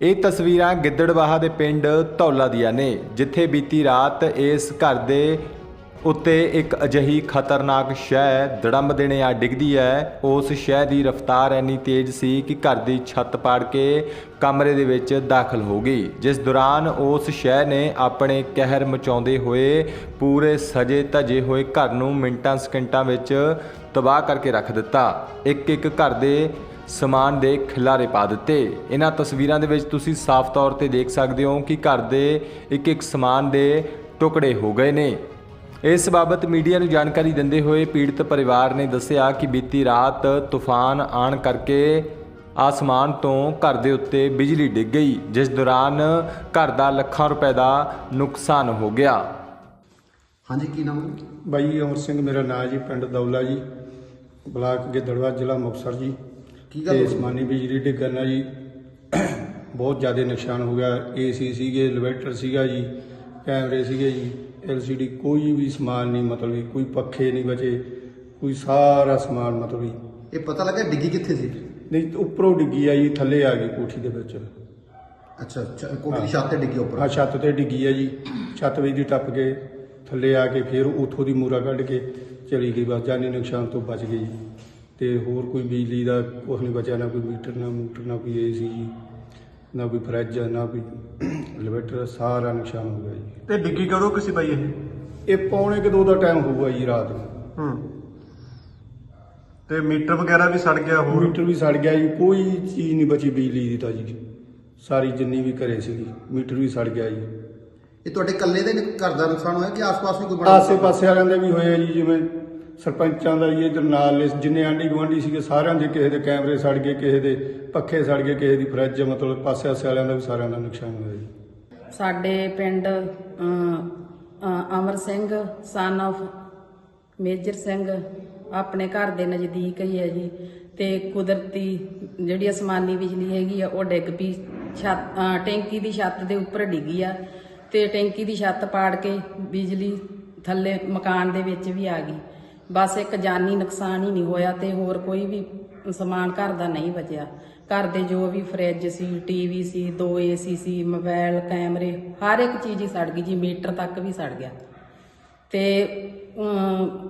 ਇਹ ਤਸਵੀਰਾਂ ਗਿੱਦੜਬਾਹਾ ਦੇ ਪਿੰਡ ਧੌਲਾ ਦੀਆਂ ਨੇ, ਜਿੱਥੇ ਬੀਤੀ ਰਾਤ ਇਸ ਘਰ ਦੇ ਉੱਤੇ ਇੱਕ ਅਜਿਹੀ ਖਤਰਨਾਕ ਸ਼ੈ ਦੜੰਬ ਦੇਣੇ ਆ ਡਿੱਗਦੀ ਹੈ। ਉਸ ਸ਼ੈ ਦੀ ਰਫ਼ਤਾਰ ਇੰਨੀ ਤੇਜ਼ ਸੀ ਕਿ ਘਰ ਦੀ ਛੱਤ ਪਾੜ ਕੇ ਕਮਰੇ ਦੇ ਵਿੱਚ ਦਾਖਲ ਹੋ ਗਈ, ਜਿਸ ਦੌਰਾਨ ਉਸ ਸ਼ੈ ਨੇ ਆਪਣੇ ਕਹਿਰ ਮਚਾਉਂਦੇ ਹੋਏ ਪੂਰੇ ਸਜੇ ਧਜੇ ਹੋਏ ਘਰ ਨੂੰ ਮਿੰਟਾਂ ਸਕਿੰਟਾਂ ਵਿੱਚ ਤਬਾਹ ਕਰਕੇ ਰੱਖ ਦਿੱਤਾ। ਇੱਕ ਇੱਕ ਘਰ ਦੇ ਸਮਾਨ ਦੇ ਖਿਲਾਰੇ ਪਾ ਦਿੱਤੇ। ਇਹਨਾਂ ਤਸਵੀਰਾਂ ਦੇ ਵਿੱਚ ਤੁਸੀਂ ਸਾਫ਼ ਤੌਰ ਤੇ ਦੇਖ ਸਕਦੇ ਹੋ ਕਿ ਘਰ ਦੇ ਇੱਕ ਇੱਕ ਸਮਾਨ ਦੇ ਟੁਕੜੇ ਹੋ ਗਏ ਨੇ। ਇਸ ਬਾਬਤ ਮੀਡੀਆ ਨੂੰ ਜਾਣਕਾਰੀ ਦਿੰਦੇ ਹੋਏ ਪੀੜਤ ਪਰਿਵਾਰ ਨੇ ਦੱਸਿਆ ਕਿ ਬੀਤੀ ਰਾਤ ਤੂਫਾਨ ਆਣ ਕਰਕੇ ਆਸਮਾਨ ਤੋਂ ਘਰ ਦੇ ਉੱਤੇ ਬਿਜਲੀ ਡਿੱਗ ਗਈ ਜਿਸ ਦੌਰਾਨ ਘਰ ਦਾ ਲੱਖਾਂ ਰੁਪਏ ਦਾ ਨੁਕਸਾਨ ਹੋ ਗਿਆ। ਹਾਂਜੀ ਕੀ ਨਾਮ ਬਾਈ ਅਮਰ ਸਿੰਘ ਮੇਰਾ ਨਾਂ ਜੀ ਪਿੰਡ ਦੌਲਾ ਜੀ ਬਲਾਕ ਗਿੱਦੜਵਾ ਜ਼ਿਲ੍ਹਾ ਮੁਕਤਸਰ ਜੀ। ਕੀ ਗੱਲ ਤੇ ਹੋਈ? ਅਸਮਾਨੀ ਬਿਜਲੀ ਡਿੱਗਣ ਨਾਲ ਜੀ ਬਹੁਤ ਜ਼ਿਆਦਾ ਨੁਕਸਾਨ ਹੋ ਗਿਆ। ਏਸੀ ਸੀਗੇ ਇਨਵਰਟਰ ਸੀਗਾ ਜੀ ਕੈਮਰੇ ਸੀਗੇ ਜੀ ਐਲਸੀਡੀ ਕੋਈ ਵੀ ਸਮਾਨ ਨਹੀਂ ਮਤਲਬ ਵੀ ਕੋਈ ਪੱਖੇ ਨਹੀਂ ਬਚੇ ਕੋਈ ਸਾਰਾ ਸਮਾਨ ਮਤਲਬ ਵੀ ਇਹ ਪਤਾ ਲੱਗਾ ਡਿੱਗੀ ਕਿੱਥੇ ਸੀ? ਨਹੀਂ ਉੱਪਰੋਂ ਡਿੱਗੀ ਆ ਜੀ ਥੱਲੇ ਆ ਗਈ ਕੋਠੀ ਦੇ ਵਿੱਚ। ਅੱਛਾ ਅੱਛਾ ਕੋਠੀ ਦੀ ਛੱਤ ਤੇ ਡਿੱਗੀ ਉੱਪਰ? ਆ ਛੱਤ ਤੇ ਡਿੱਗੀ ਆ ਜੀ ਛੱਤ ਵਿੱਚ ਦੀ ਟੱਪ ਕੇ ਥੱਲੇ ਆ ਕੇ ਫਿਰ ਉਥੋਂ ਦੀ ਮੂਰਾ ਕੱਢ ਕੇ ਚਲੀ ਗਈ ਬਸ ਜਾਨੀ ਨੁਕਸਾਨ ਤੋਂ ਬਚ ਗਈ ਜੀ। ਤੇ ਹੋਰ ਕੋਈ ਬਿਜਲੀ ਦਾ ਕੁਛ ਨਹੀਂ ਬਚਿਆ ਨਾ ਕੋਈ ਮੀਟਰ ਨਾ ਮੂਟਰ ਨਾ ਕੋਈ ਏਸੀ ਜੀ ਨਾ ਕੋਈ ਫਰਿੱਜ ਨਾ ਕੋਈ ਇਨਵਰਟਰ ਸਾਰਾ ਨੁਕਸਾਨ ਹੋ ਗਿਆ ਜੀ। ਤੇ ਡਿੱਗੀ ਕਦੋਂ ਕਿਸੇ ਬਾਈ ਇਹ? ਇਹ ਪੌਣੇ ਕਿ ਦੋ ਦਾ ਟਾਈਮ ਹੋਊਗਾ ਜੀ ਰਾਤ ਨੂੰ। ਹੂੰ। ਤੇ ਮੀਟਰ ਵਗੈਰਾ ਵੀ ਸੜ ਗਿਆ ਹੋਰ? ਮੀਟਰ ਵੀ ਸੜ ਗਿਆ ਜੀ ਕੋਈ ਚੀਜ਼ ਨਹੀਂ ਬਚੀ ਬਿਜਲੀ ਦੀ ਤਾਂ ਜੀ। ਸਾਰੀ ਜਿੰਨੀ ਵੀ ਘਰੇ ਸੀਗੀ ਮੀਟਰ ਵੀ ਸੜ ਗਿਆ ਜੀ। ਇਹ ਤੁਹਾਡੇ ਇਕੱਲੇ ਦੇ ਘਰ ਦਾ ਨੁਕਸਾਨ ਹੋਇਆ ਕਿ ਆਸ-ਪਾਸ ਵੀ ਕੋਈ ਬੜਾ ਆਸੇ ਪਾਸੇ ਵਾਲਿਆਂ ਦੇ ਵੀ ਹੋਏ ਆ ਜੀ ਜਿਵੇਂ ਸਰਪੰਚਾਂ ਦਾ ਜੀ ਇਧਰ ਨਾਲ ਜਿੰਨੇ ਆਂਢੀ ਗੁਆਂਢੀ ਸੀਗੇ, ਸਾਰਿਆਂ ਦੇ ਕਿਸੇ ਦੇ ਕੈਮਰੇ ਸੜ ਗਏ, ਕਿਸੇ ਦੇ ਪੱਖੇ ਸੜ ਗਏ, ਕਿਸੇ ਦੀ ਫਰਿੱਜ, ਮਤਲਬ ਪਾਸੇ ਆਸੇ ਵਾਲਿਆਂ ਦਾ ਵੀ ਸਾਰਿਆਂ ਦਾ ਨੁਕਸਾਨ ਹੋਇਆ ਜੀ। ਸਾਡੇ ਪਿੰਡ Amar Singh son of Major Singh, ਆਪਣੇ ਘਰ ਦੇ ਨਜ਼ਦੀਕ ਹੀ ਹੈ ਜੀ। ਤੇ ਕੁਦਰਤੀ ਜਿਹੜੀ ਅਸਮਾਨੀ ਬਿਜਲੀ ਹੈਗੀ ਆ, ਉਹ ਡਿੱਗ ਪਈ, ਛੱਤ ਟੈਂਕੀ ਦੀ ਛੱਤ ਦੇ ਉੱਪਰ ਡਿੱਗੀ ਆ। ਤੇ ਟੈਂਕੀ ਦੀ ਛੱਤ ਪਾੜ ਕੇ ਬਿਜਲੀ ਥੱਲੇ ਮਕਾਨ ਦੇ ਵਿੱਚ ਵੀ ਆ ਗਈ। ਬਸ ਇੱਕ ਜਾਨੀ ਨੁਕਸਾਨ ਹੀ ਨਹੀਂ ਹੋਇਆ ਤੇ ਹੋਰ ਕੋਈ ਵੀ ਸਮਾਨ ਘਰ ਦਾ ਨਹੀਂ ਬਚਿਆ। ਘਰ ਦੇ ਜੋ ਵੀ ਫਰਿੱਜ ਸੀ ਟੀਵੀ ਸੀ, ਦੋ ਏਸੀ ਸੀ ਮੋਬਾਈਲ ਕੈਮਰੇ, ਹਰ ਇੱਕ ਚੀਜ਼ ਹੀ ਸੜ ਗਈ ਜੀ, ਮੀਟਰ ਤੱਕ ਵੀ ਸੜ ਗਿਆ। ਤੇ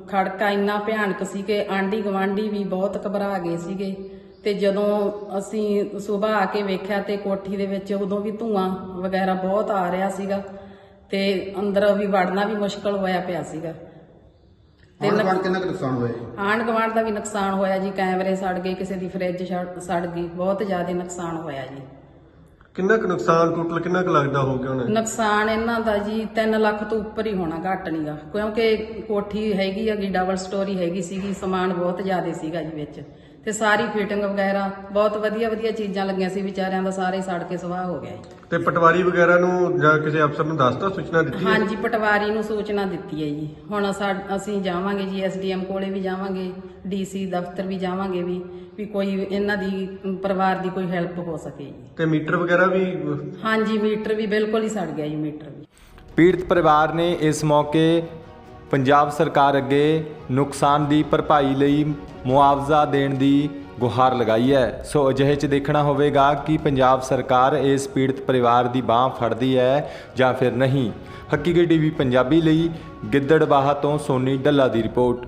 ਖੜਕਾ ਇੰਨਾ ਭਿਆਨਕ ਸੀ ਕਿ ਆਂਢੀ ਗਵਾਂਢੀ ਵੀ ਬਹੁਤ ਘਬਰਾ ਗਏ ਸੀਗੇ। ਤੇ ਜਦੋਂ ਅਸੀਂ ਸਵੇਰ ਆ ਕੇ ਵੇਖਿਆ ਤੇ ਕੋਠੀ ਦੇ ਵਿੱਚ ਉਦੋਂ ਵੀ ਧੂਆਂ ਵਗੈਰਾ ਬਹੁਤ ਆ ਰਿਹਾ ਸੀਗਾ ਤੇ ਅੰਦਰ ਵੀ ਵੜਨਾ ਵੀ ਮੁਸ਼ਕਲ ਹੋਇਆ ਪਿਆ ਸੀਗਾ। ਨੁਕ- ਬਾਣ ਕਿੰਨਾ ਕੁ ਨੁਕਸਾਨ ਹੋਇਆ ਜੀ? ਆਂਢ ਗੁਆਂਢ ਦਾ ਵੀ ਨੁਕਸਾਨ ਹੋਇਆ ਜੀ ਕੈਮਰੇ ਸੜ ਗਏ ਕਿਸੇ ਦੀ ਫਰਿੱਜ ਸੜ- ਸੜ ਗਈ ਬਹੁਤ ਜ਼ਿਆਦਾ ਨੁਕਸਾਨ ਹੋਇਆ ਜੀ। ਕਿੰਨਾ ਕੁ ਨੁਕਸਾਨ ਟੋਟਲ ਕਿੰਨਾ ਕੁ ਲੱਗਦਾ ਹੋ ਗਿਆ ਉਹਨੇ ਨੁਕਸਾਨ ਇਹਨਾਂ ਦਾ ਜੀ 3 ਲੱਖ ਤੋਂ ਉੱਪਰ ਹੀ ਹੋਣਾ ਘੱਟ ਨਹੀਂਗਾ ਕਿਉਂਕਿ ਕੋਠੀ ਹੈਗੀ ਹੈਗੀ ਡਬਲ ਸਟੋਰੀ ਹੈਗੀ ਸੀਗੀ ਸਮਾਨ ਬਹੁਤ ਜ਼ਿਆਦਾ ਸੀਗਾ ਜੀ ਵਿੱਚ। ਤੇ ਸਾਰੀ ਫਿਟਿੰਗ ਵਗੈਰਾ ਬਹੁਤ ਵਧੀਆ ਵਧੀਆ ਚੀਜ਼ਾਂ ਲੱਗੀਆਂ ਸੀ ਵਿਚਾਰਿਆਂ ਦਾ ਸਾਰੇ ਸੜ ਕੇ ਸਵਾਹ ਹੋ ਗਿਆ ਜੀ। ਤੇ ਪਟਵਾਰੀ ਵਗੈਰਾ ਨੂੰ ਜਾਂ ਕਿਸੇ ਅਫਸਰ ਨੂੰ ਦੱਸਤਾ ਸੂਚਨਾ ਦਿੱਤੀ ਹੈ? ਹਾਂਜੀ ਪਟਵਾਰੀ ਨੂੰ ਸੂਚਨਾ ਦਿੱਤੀ ਹੈ ਜੀ। ਹੁਣ ਸਾ- ਅਸੀਂ ਜਾਵਾਂਗੇ ਜੀ ਐਸਡੀਐਮ ਕੋਲੇ ਵੀ ਜਾਵਾਂਗੇ ਡੀਸੀ ਦਫ਼ਤਰ ਵੀ ਜਾਵਾਂਗੇ ਵੀ ਵੀ ਕੋਈ ਇਹਨਾਂ ਦੀ ਪਰਿਵਾਰ ਦੀ ਕੋਈ ਹੈਲਪ ਹੋ ਸਕੇ ਜੀ। ਤੇ ਮੀਟਰ ਵਗੈਰਾ ਵੀ ਹਾਂਜੀ ਮੀਟਰ ਵੀ ਬਿਲਕੁਲ ਹੀ ਸੜ ਗਿਆ ਜੀ ਮੀਟਰ ਵੀ। ਪੀੜਤ ਪਰਿਵਾਰ ਨੇ ਇਸ ਮੌਕੇ ਪੰਜਾਬ ਸਰਕਾਰ ਅੱਗੇ ਨੁਕਸਾਨ ਦੀ ਭਰਪਾਈ ਲਈ ਮੁਆਵਜ਼ਾ ਦੇਣ ਦੀ ਗੁਹਾਰ ਲਗਾਈ ਹੈ। ਸੋ ਅਜਿਹੇ ਚ ਦੇਖਣਾ ਹੋਵੇਗਾ ਕਿ ਪੰਜਾਬ ਸਰਕਾਰ ਇਸ ਪੀੜਤ ਪਰਿਵਾਰ ਦੀ ਬਾਹ ਫੜਦੀ ਹੈ ਜਾਂ ਫਿਰ ਨਹੀਂ। ਹਕੀਕਤ ਟੀਵੀ ਪੰਜਾਬੀ ਲਈ ਗਿੱਦੜਬਾਹਾ ਤੋਂ ਸੋਨੀ ਡੱਲਾ ਦੀ ਰਿਪੋਰਟ।